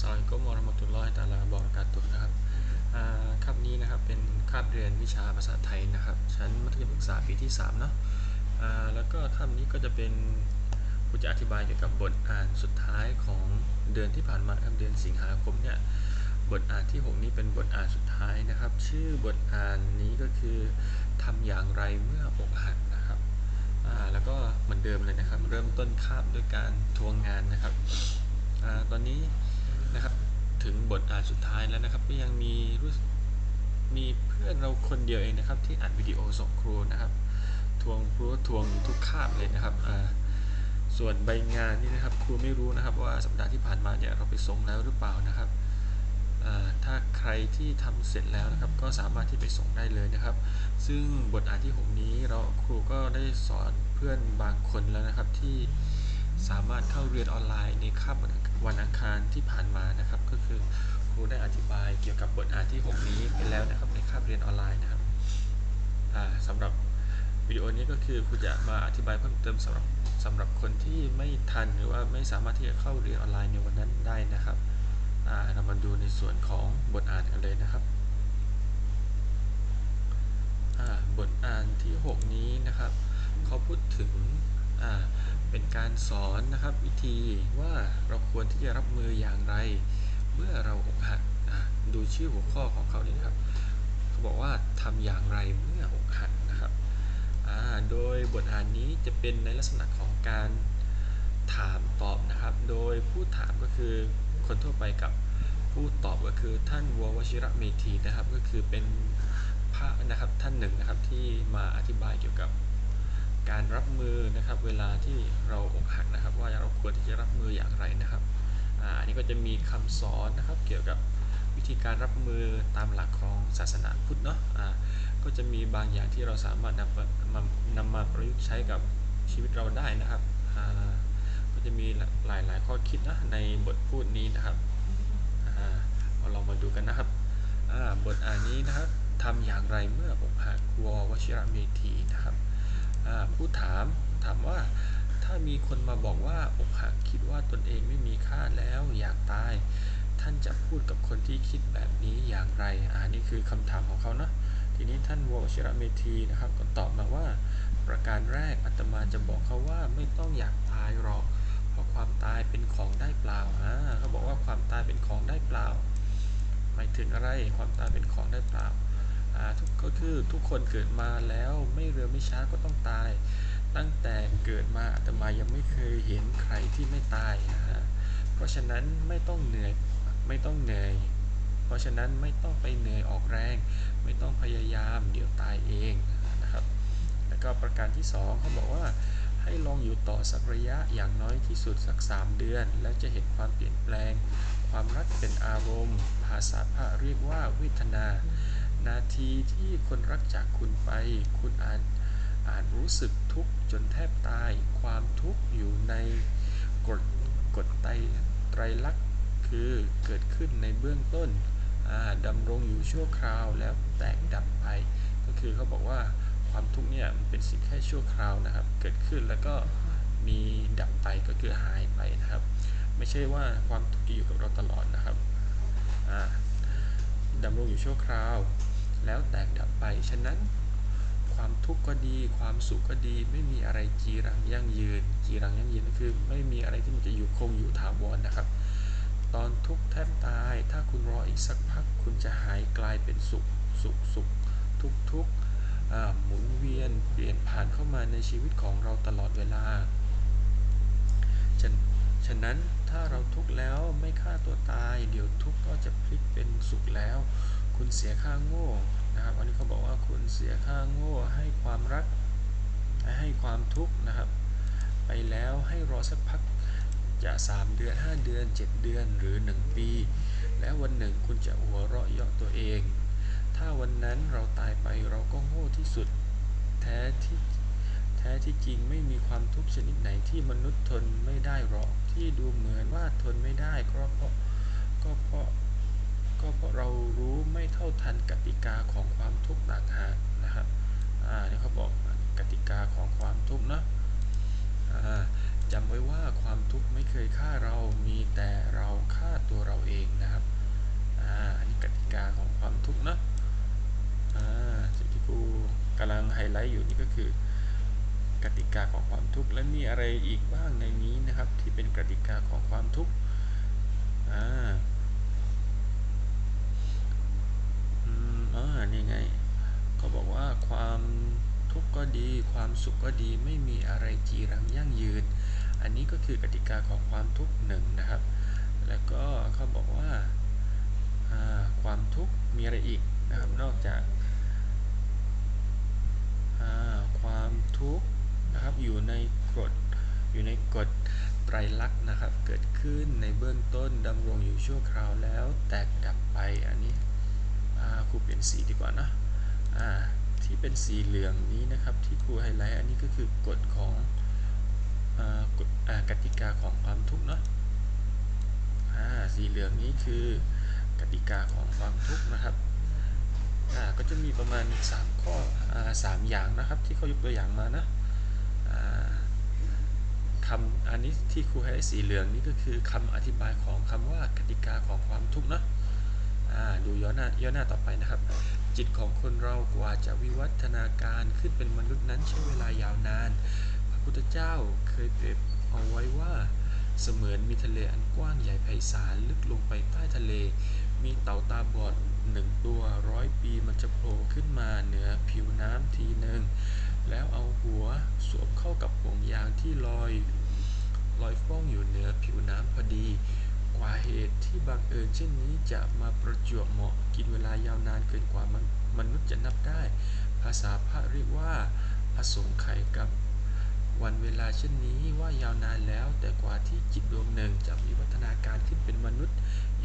สลามกุมวะเรมตุลลอฮิตาลาบะเราะกาตุนะครับคาบนี้นะครับเป็นคาบเรียนวิชาภาษาไทยนะครับ ชั้นมัธยมศึกษาปีที่3เนาะแล้วก็คาบนี้ก็จะเป็นครูจะอธิบายเกี่ยวกับบทอ่านสุดท้ายของเดือนที่ผ่านมาครับเดือนสิงหาคมเนี่ยบทอ่านที่ 6 นี้เป็นบทอ่านสุดท้ายนะครับ ชื่อบทอ่านนี้ก็คือทำอย่างไรเมื่ออกหักนะครับแล้วก็เหมือนเดิมเลยนะครับ เริ่มต้นคาบด้วยการทวงงานนะครับอตอนนี้ ถึงบทอ่านสุดท้ายแล้วนะครับก็ยังมีรู้มีเพื่อนเราคนเดียวเองนะครับ ที่อัดวิดีโอส่งครูนะครับ ทวงครูทวงทุกคาบเลยนะครับส่วนใบงานนี่นะครับครูไม่รู้นะครับว่าสัปดาห์ที่ผ่านมาเนี่ยเราไปส่งแล้วหรือเปล่านะครับถ้าใครที่ทำเสร็จแล้วนะครับ ก็สามารถที่ไปส่งได้เลยนะครับ ซึ่งบทอ่านที่ 6 นี้เราครูก็ได้สอนเพื่อนบางคนแล้วนะครับที่ สามารถเข้าเรียนออนไลน์ในคาบวันอังคารที่ผ่านมานะครับ ก็คือครูได้อธิบายเกี่ยวกับบทอ่านที่ 6 นี้ไปแล้วนะครับในคาบเรียนออนไลน์นะครับอ่าสำหรับวิดีโอนี้ก็คือครูจะมาอธิบายเพิ่มเติมสำหรับสำหรับคนที่ไม่ทันหรือว่าไม่สามารถที่จะเข้าเรียนออนไลน์ในวันนั้นได้นะครับเรามาดูในส่วนของบทอ่านกันเลยนะครับบทอ่านที่ 6 นี้นะครับเขาพูดถึง เป็นการสอนนะครับวิธีว่าเราควรที่จะรับมืออย่างไร เมื่อเราอกหักดูชื่อหัวข้อของเขานี่นะครับเขาบอกว่าทำอย่างไรเมื่ออกหักนะครับโดยบทอ่านนี้จะเป็นในลักษณะของการถามตอบนะครับ โดยผู้ถามก็คือคนทั่วไปกับผู้ตอบก็คือท่านววชิระเมธีนะครับ ก็คือเป็นพระนะครับท่านหนึ่งนะครับที่มาอธิบายเกี่ยว การรับมือนะครับ เวลาที่เราอกหักนะครับ ว่าเราควรที่จะรับมืออย่างไรนะครับอ่าอันนี้ก็จะมีคำสอนนะครับ เกี่ยวกับวิธีการรับมือตามหลักของศาสนาพุทธเนาะอ่าก็จะมีบางอย่างที่เราสามารถนำมานำมาประยุกต์ใช้กับชีวิตเราได้นะครับอ่าก็จะมีหลายหลายข้อคิดนะในบทพูดนี้นะครับอ่าเราลองมาดูกันนะครับอ่าบทอ่านนี้นะครับทำอย่างไรเมื่ออกหักววชิระเมธีนะครับ ผู้ถาม ถามว่า ถ้ามีคนมาบอกว่าอกหักคิดว่าตนเองไม่มีค่าแล้วอยากตาย ท่านจะพูดกับคนที่คิดแบบนี้อย่างไรอ่านี่คือคำถามของเขาเนาะทีนี้ท่านววชิระเมธีนะครับก็ตอบมาว่า ประการแรกอาตมาจะบอกเขาว่าไม่ต้องอยากตายหรอก เพราะความตายเป็นของได้เปล่าอ่าเขาบอกว่าความตายเป็นของได้เปล่าหมายถึงอะไรความตายเป็นของได้เปล่า ทุกก็คือทุกคนเกิดมาแล้วไม่เร็วไม่ช้าก็ต้องตาย ตั้งแต่เกิดมาอาตมายังไม่เคยเห็นใครที่ไม่ตายนะฮะเพราะฉะนั้นไม่ต้องเหนื่อยไม่ต้องเหนื่อย เพราะฉะนั้นไม่ต้องไปเหนื่อยออกแรง ไม่ต้องพยายามเดี๋ยวตายเองนะครับ แล้วก็ประการที่ 2เขาบอกว่าให้ลองอยู่ต่อสักระยะอย่างน้อยที่สุดสัก 3 เดือน แล้วจะเห็นความเปลี่ยนแปลง ความรักเป็นอารมณ์ ภาษาพระเรียกว่าเวทนา นาทีที่คนรักจากคุณไป คุณอาจอาจรู้สึกทุกข์จนแทบตาย ความทุกข์อยู่ในกฎกฎไตรไตรลักษณ์คือเกิดขึ้นในเบื้องต้นดำรงอยู่ชั่วคราวแล้วแตกดับไป ก็คือเขาบอกว่าความทุกข์เนี่ยมันเป็นสิ่งแค่ชั่วคราวนะครับ เกิดขึ้นแล้วก็มีดับไปก็คือหายไปนะครับ ไม่ใช่ว่าความทุกข์จะอยู่กับเราตลอดนะครับดำรงอยู่ชั่วคราว แล้วแตกดับไป ฉะนั้น ความทุกข์ก็ดี ความสุขก็ดี ไม่มีอะไรจีรังยั่งยืน จีรังยั่งยืนก็คือ ไม่มีอะไรที่มันจะอยู่คงอยู่ถาวรนะครับ ตอนทุกข์แทบตาย ถ้าคุณรออีกสักพัก คุณจะหายกลายเป็นสุข สุข สุข ทุกทุกหมุนเวียน เปลี่ยนผ่านเข้ามาในชีวิตของเราตลอดเวลาฉะฉะนั้นถ้าเราทุกข์แล้วไม่ฆ่าตัวตาย เดี๋ยวทุกข์ก็จะพลิกเป็นสุขแล้ว คุณเสียค่าโง่นะครับอันนี้เขาบอกว่าคุณเสียค่าโง่ให้ความรักให้ความทุกข์นะครับ ไปแล้วให้รอสักพักจะ 3 เดือน 5 เดือน 7 เดือนหรือ 1 ปี แล้ววันหนึ่งคุณจะหัวเราะเยาะตัวเอง ถ้าวันนั้นเราตายไปเราก็โง่ที่สุดแท้ที่แท้ที่จริงไม่มีความทุกข์ชนิดไหนที่มนุษย์ทนไม่ได้หรอกที่ดูเหมือนว่าทนไม่ได้ก็เพราะก็เพราะ ก็เพราะเรารู้ไม่เท่าทันกติกาของความทุกข์ต่างหากนะครับอ่านี่เขาบอกกติกาของความทุกข์เนะจำไว้ว่าความทุกข์ไม่เคยฆ่าเรามีแต่เราฆ่าตัวเราเองนะครับอ่าอันนี้กติกาของความทุกข์นะอ่าสิ่งที่กูกำลังไฮไลท์อยู่นี่ก็คือกติกาของความทุกข์และมีอะไรอีกบ้างในนี้นะครับ ที่เป็นกติกาของความทุกข์อ่า อืมอ่า นี่ไงเขาบอกว่าความทุกข์ก็ดี ความสุขก็ดีไม่มีอะไรจีรังยั่งยืน อันนี้ก็คือกติกาของความทุกข์หนึ่งนะครับ แล้วก็เขาบอกว่าความทุกข์มีอะไรอีกนะครับ นอกจากความทุกข์นะครับอยู่ในกฎอยู่ในกฎไตรลักษณ์นะครับ เกิดขึ้นในเบื้องต้นดำรงอยู่ชั่วคราวแล้วแตกดับไปอันนี้ ครูเปลี่ยนสีดีกว่านะที่เป็นสีเหลืองนี้นะครับที่ครูไฮไลท์อันนี้ก็คือกฎของกฎกติกาของความทุกข์เนาะสีเหลืองนี้คือกติกาของความทุกข์นะครับก็จะมีประมาณ 3 ข้อสามอย่างนะครับที่เขายกตัวอย่างมานะคำอันนี้ที่ครูให้สีเหลืองนี่ก็คือคำอธิบายของคำว่ากติกาของความทุกข์นะ ดูย้อนหน้าย้อนหน้าต่อไปนะครับ จิตของคนเรากว่าจะวิวัฒนาการขึ้นเป็นมนุษย์นั้นใช้เวลายาวนาน พระพุทธเจ้าเคยเปรียบเอาไว้ว่าเสมือนมีทะเลอันกว้างใหญ่ไพศาลลึกลงไปใต้ทะเล มีเต่าตาบอดหนึ่งตัวร้อยปีมันจะโผล่ขึ้นมาเหนือผิวน้ำทีหนึ่งแล้วเอาหัวสวมเข้ากับห่วงยางที่ลอยลอยฟ้องอยู่เหนือผิวน้ำพอดี กว่าเหตุที่บังเอิญเช่นนี้จะมาประจวบเหมาะกินเวลายาวนานเกินกว่ามนุษย์จะนับได้ ภาษาพระเรียกว่าอสงไขยกับวันเวลาเช่นนี้ว่ายาวนานแล้ว แต่กว่าที่จิตดวงหนึ่งจะมีวัฒนาการขึ้นเป็นมนุษย์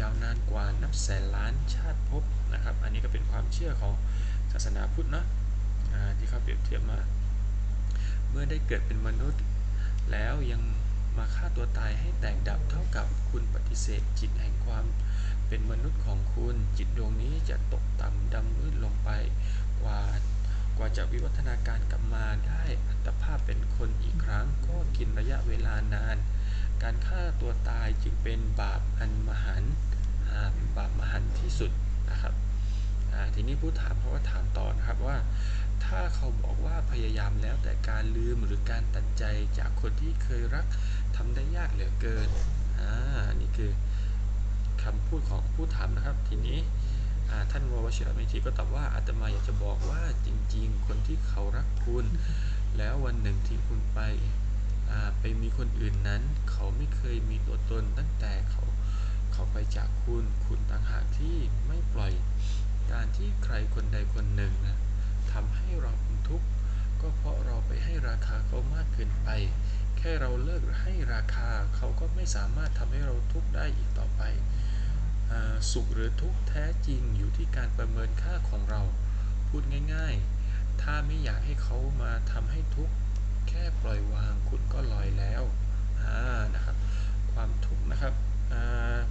ยาวนานกว่านับแสนล้านชาติภพนะครับ อันนี้ก็เป็นความเชื่อของศาสนาพุทธนะที่เขาเปรียบเทียบมา เมื่อได้เกิดเป็นมนุษย์แล้วยัง มาฆ่าตัวตายให้แตกดับเท่ากับคุณปฏิเสธจิตแห่งความเป็นมนุษย์ของคุณ จิตดวงนี้จะตกต่ำดำมืดลงไปกว่ากว่าจะวิวัฒนาการกลับมาได้อัตภาพเป็นคนอีกครั้งก็กินระยะเวลานาน การฆ่าตัวตายจึงเป็นบาปอันมหันบาปมหันที่สุดนะครับ ทีนี้ผู้ถามเขาก็ถามต่อนะครับว่า ถ้าเขาบอกว่าพยายามแล้วแต่การลืมหรือการตัดใจจากคนที่เคยรักทำได้ยากเหลือเกินอ่านี่คือคำพูดของผู้ถามนะครับ ทีนี้ท่านววชิรเมธีก็ตอบว่าอาตมาอยากจะบอกว่าจริง ๆ คนที่เขารักคุณ แล้ววันหนึ่งที่คุณไปไปมีคนอื่นนั้น เขาไม่เคยมีตัวตนตั้งแต่เขาไปจากคุณ คุณต่างหากที่ไม่ปล่อย การ ที่ใครคนใดคนหนึ่งนะทำให้เราเป็นทุกข์ก็เพราะเราไปให้ราคาเขามากเกินไป แค่เราเลิกให้ราคาเขาก็ไม่สามารถทำให้เราทุกข์ได้อีกต่อไปสุขหรือทุกข์แท้จริงอยู่ที่การประเมินค่าของเรา พูดง่าย ๆ ถ้าไม่อยากให้เขามาทำให้ทุกข์แค่ปล่อยวางคุณก็ลอยแล้วนะครับ ความทุกข์นะครับ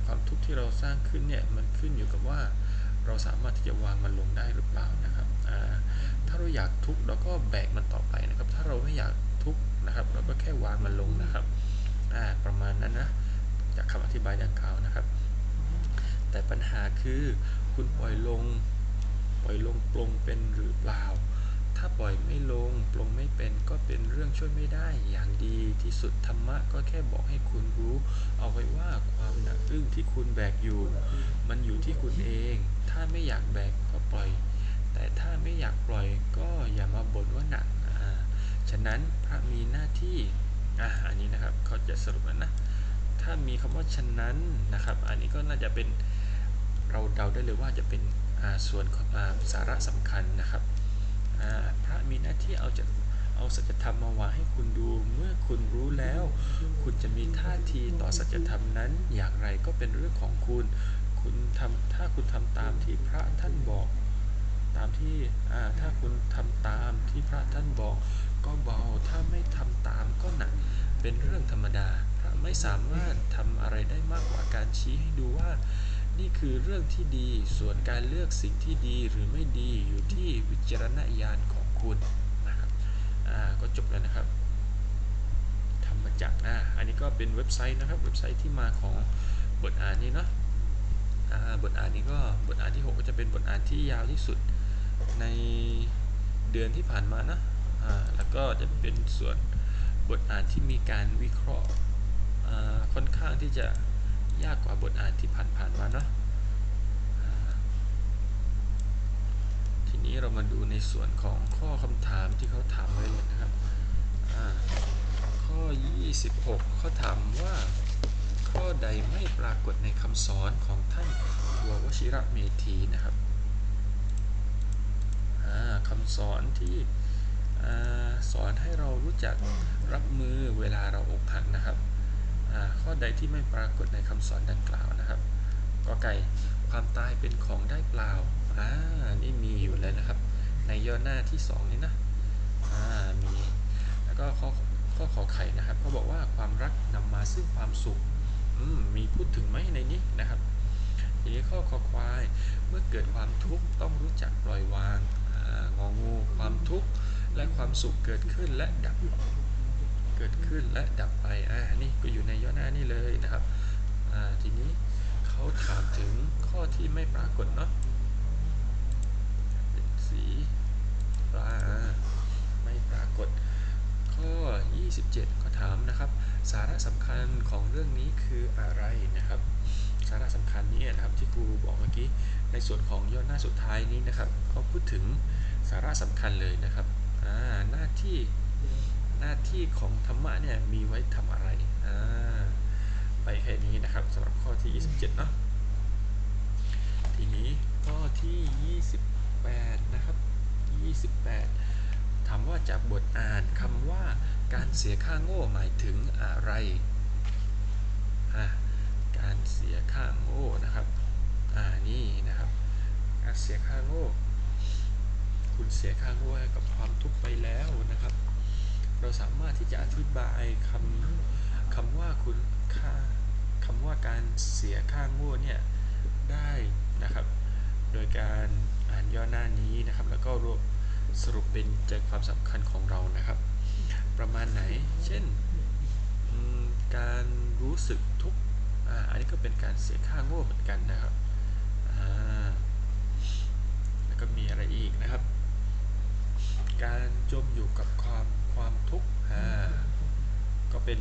ความทุกข์ที่เราสร้างขึ้นเนี่ยมันขึ้นอยู่กับว่า เราสามารถที่จะวางมันลงได้หรือเปล่านะครับถ้าเราอยากทุกเราก็แบกมันต่อไปนะครับ ถ้าเราไม่อยากทุกนะครับ เราก็แค่วางมันลงนะครับประมาณนั้นนะจากคำอธิบายดังกล่าวนะครับ แต่ปัญหาคือคุณปล่อยลงปล่อยลงปลงเป็นหรือเปล่า ถ้าปล่อยไม่ลงปลงไม่เป็นก็เป็นเรื่องช่วยไม่ได้อย่างดีที่สุดธรรมะก็แค่บอกให้คุณรู้ เอาไว้ว่าความหนักอึ้งที่คุณแบกอยู่ มันอยู่ที่คุณเอง ถ้าไม่อยากแบกก็ปล่อย แต่ถ้าไม่อยากปล่อยก็อย่ามาบ่นว่าหนักฉะนั้นพระมีหน้าที่อ่าอันนี้นะครับเขาจะสรุปแล้วนะถ้ามีคำว่าฉะนั้นนะครับ อันนี้ก็น่าจะเป็นเราเดาได้เลยว่าจะเป็นส่วนของสาระสำคัญนะครับพระมีหน้าที่เอาจะเอาสัจธรรมมาวางให้คุณดูเมื่อคุณรู้แล้ว คุณจะมีท่าทีต่อสัจธรรมนั้นอย่างไรก็เป็นเรื่องของคุณ คุณทำถ้าคุณทำตามที่พระท่านบอก ตามที่ถ้าคุณทำตามที่พระท่านบอก ก็เบาถ้าไม่ทำตามก็หนักเป็นเรื่องธรรมดา พระไม่สามารถทำอะไรได้มากกว่าการชี้ให้ดูว่า นี่คือเรื่องที่ดีส่วนการเลือกสิ่งที่ดีหรือไม่ดีอยู่ที่วิจารณญาณของคุณนะครับก็จบแล้วนะครับธรรมจักรอ่าอันนี้ก็เป็นเว็บไซต์นะครับ เว็บไซต์ที่มาของบทอ่านนี้เนาะ บทอ่านนี้ก็บทอ่านที่ 6 ก็จะเป็นบทอ่านที่ยาวที่สุดในเดือนที่ผ่านมานะแล้วก็จะเป็นส่วนบทอ่านที่มีการวิเคราะห์ค่อนข้างที่จะยากกว่าบทอ่านที่ผ่านๆมาเนาะทีนี้เรามาดูในส่วนของข้อคำถามที่เขาถามไว้เลยนะครับอ่าข้อ 26 เขาถามว่า ข้อใดไม่ปรากฏในคำสอนของท่านววชิระเมธีนะครับคำสอนที่อสอนให้เรารู้จักรับมือเวลาเราอกหักนะครับข้อใดที่ไม่ปรากฏในคำสอนดังกล่าวนะครับกอไก่ความตายเป็นของได้เปล่าอ่านี่มีอยู่เลยนะครับ ในย่อหน้าที่สองนี้นะอ่ามีแล้วก็ข้อข้อขอไข่นะครับเขาบอกว่าความรักนำมาซึ่งความสุข มมีพูดถึงไหมในนี้นะครับทีนี้ข้อคอควาย เมื่อเกิดความทุกข์ต้องรู้จักปล่อยวางงองูความทุกข์และความสุขเกิดขึ้นและดับ เกิดขึ้นและดับไปอ่านี่ก็อยู่ในย่อหน้านี่เลยนะครับอ่าทีนี้เขาถามถึงข้อที่ไม่ปรากฏเนาะเป็นสีปลาไม่ปรากฏข้อ 27ก็ ถามนะครับ สาระสำคัญของเรื่องนี้คืออะไรนะครับ สาระสำคัญนี้นะครับที่ครูบอกเมื่อกี้ในส่วนของย่อหน้าสุดท้ายนี้นะครับเขาพูดถึงสาระสำคัญเลยนะครับหน้าที่หน้าที่ของธรรมะเนี่ยมีไว้ทำอะไรไปแค่นี้นะครับสำหรับข้อที่ 27 เนาะทีนี้ข้อที่ 28 นะครับ 28 ถามว่าจากบทอ่านคำว่าการเสียค่าโง่หมายถึงอะไร การเสียค่าโง่นะครับ อ่า นี่นะครับ การเสียค่าโง่ คุณเสียค่าโง่ให้กับความทุกข์ไปแล้วนะครับ เราสามารถที่จะอธิบายคำคำว่าคุณค่าคำว่าการเสียค่าโง่เนี่ยได้นะครับ โดยการอ่านย่อหน้านี้นะครับ แล้วก็รวบ สรุปเป็นใจความสำคัญของเรานะครับ ประมาณไหน เช่นการรู้สึกทุกข์อันนี้ก็เป็นการเสียค่าโง่เหมือนกันนะครับแล้วก็มีอะไรอีกนะครับ การจมอยู่กับความความทุกข์ก็เป็น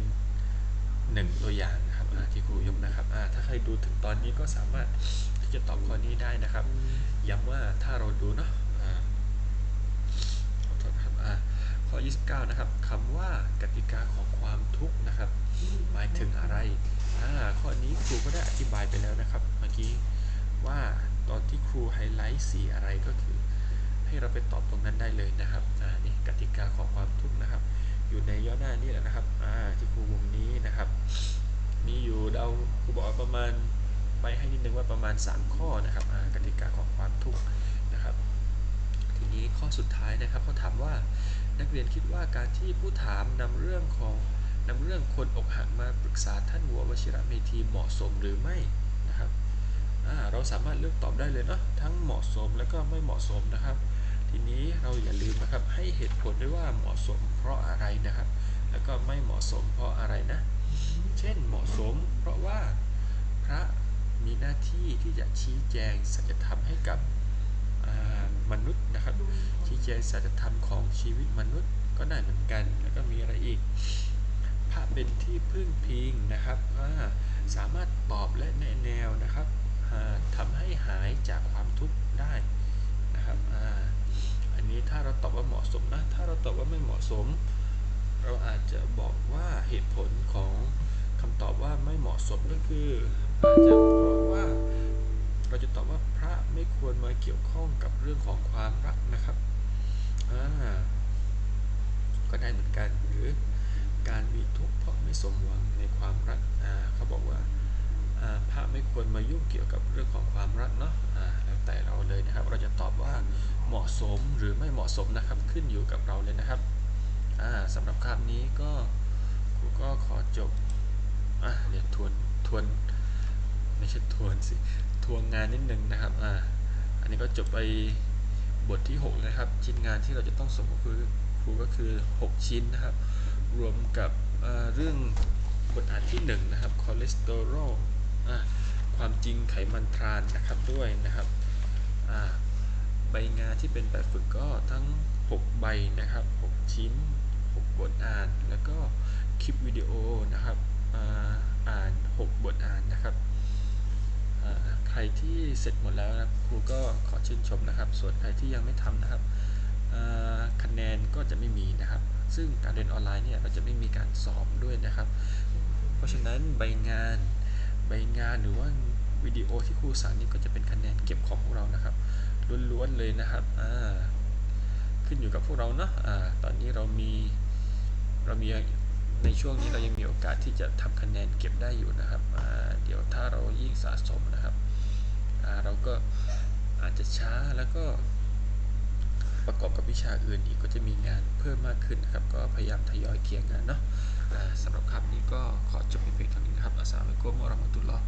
หนึ่งตัวอย่างนะครับที่ครูยกนะครับถ้าใครดูถึงตอนนี้ก็สามารถที่จะตอบข้อนี้ได้นะครับ ย้ำว่าถ้าเราดูเนาะอ่าขอโทษนะครับอ่าข้ อ 29 นะครับคำว่ากติกาของความทุกข์นะครับ หมายถึงอะไรอ่าข้อนี้ครูก็ได้อธิบายไปแล้วนะครับ เมื่อกี้ว่าตอนที่ครูไฮไลท์สีอะไรก็คือ ให้เราไปตอบตรงนั้นได้เลยนะครับอ่านี่กติกาของความทุกข์นะครับ อยู่ในย่อหน้านี่แหละนะครับอ่าที่ครูวงนี้นะครับ มีอยู่เดาครูบอกว่าประมาณไปให้นิดนึงว่าประมาณ 3 ข้อนะครับอ่ากติกาของความทุกข์ ทีนี้ข้อสุดท้ายนะครับเขาถามว่านักเรียนคิดว่าการที่ผู้ถามนำเรื่องของนำเรื่องคนอกหักมาปรึกษาท่านหัววชิระเมธีเหมาะสมหรือไม่นะครับเราสามารถเลือกตอบได้เลยเนาะทั้งเหมาะสมและก็ไม่เหมาะสมนะครับ ทีนี้เราอย่าลืมนะครับให้เหตุผลด้วยว่าเหมาะสมเพราะอะไรนะครับ แล้วก็ไม่เหมาะสมเพราะอะไรนะ เช่นเหมาะสม เพราะว่าพระมีหน้าที่ที่จะชี้แจงสัจธรรมให้กับ มนุษย์นะครับชี้แจงสัจธรรมของชีวิตมนุษย์ก็ได้เหมือนกัน แล้วก็มีอะไรอีก พระเป็นที่พึ่งพิงนะครับว่าสามารถตอบและแนะแนวนะครับอ่าทำให้หายจากความทุกข์ได้นะครับออันนี้ถ้าเราตอบว่าเหมาะสมนะ ถ้าเราตอบว่าไม่เหมาะสม เราอาจจะบอกว่าเหตุผลของคำตอบว่าไม่เหมาะสมก็คืออาจจะเพราะว่า เราจะตอบว่าพระไม่ควรมาเกี่ยวข้องกับเรื่องของความรักนะครับอ่าก็ได้เหมือนกันหรือการมีทุกข์เพราะไม่สมหวังในความรักอ่าเขาบอกว่าพระไม่ควรมายุ่งเกี่ยวกับเรื่องของความรักเนาะแล้วแต่เราเลยนะครับ เราจะตอบว่าเหมาะสมหรือไม่เหมาะสมนะครับขึ้นอยู่กับเราเลยนะครับอ่าสำหรับคาบนี้ก็ครูก็ขอจบอเดี๋ยวทวนทวนไม่ใช่ทวนสิ ทวงงานนิดนึงนะครับอ่าอันนี้ก็จบไปบทที่ 6 นะครับ ชิ้นงานที่เราจะต้องส่งก็คือครูก็คือ 6 ชิ้นนะครับ รวมกับเรื่องบทอ่านที่หนึ่งนะครับคอเลสเตอรอลอะความจริงไขมันทรานนะครับด้วยนะครับอ่าใบงานที่เป็นแบบฝึกก็ทั้ง 6 ใบนะครับ 6 ชิ้น 6 บทอ่าน แล้วก็คลิปวิดีโอนะครับอ่าอ่าน6 บทอ่านนะครับ ใครที่เสร็จหมดแล้วนะครูก็ขอชื่นชมนะครับ ส่วนใครที่ยังไม่ทำนะครับคะแนนก็จะไม่มีนะครับ ซึ่งการเรียนออนไลน์เนี่ยเราจะไม่มีการสอบด้วยนะครับ เพราะฉะนั้นใบงานใบงานหรือว่าวิดีโอที่ครูสั่งนี่ก็จะเป็นคะแนนเก็บของพวกเรานะครับล้วนๆเลยนะครับขึ้นอยู่กับพวกเราเนาะอ่าตอนนี้เรามีเรามี ในช่วงนี้เรายังมีโอกาสที่จะทำคะแนนเก็บได้อยู่นะครับ เดี๋ยวถ้าเรายิ่งสะสมนะครับ เราก็อาจจะช้าแล้วก็ประกอบกับวิชาอื่นอีกก็จะมีงานเพิ่มมากขึ้นนะครับ ก็พยายามทยอยเคลียร์งานเนาะสำหรับคำนี้ก็ขอจบเพียงเท่านี้นะครับอัสสลามุอะลัยกุมวะเราะมะตุลลอฮ์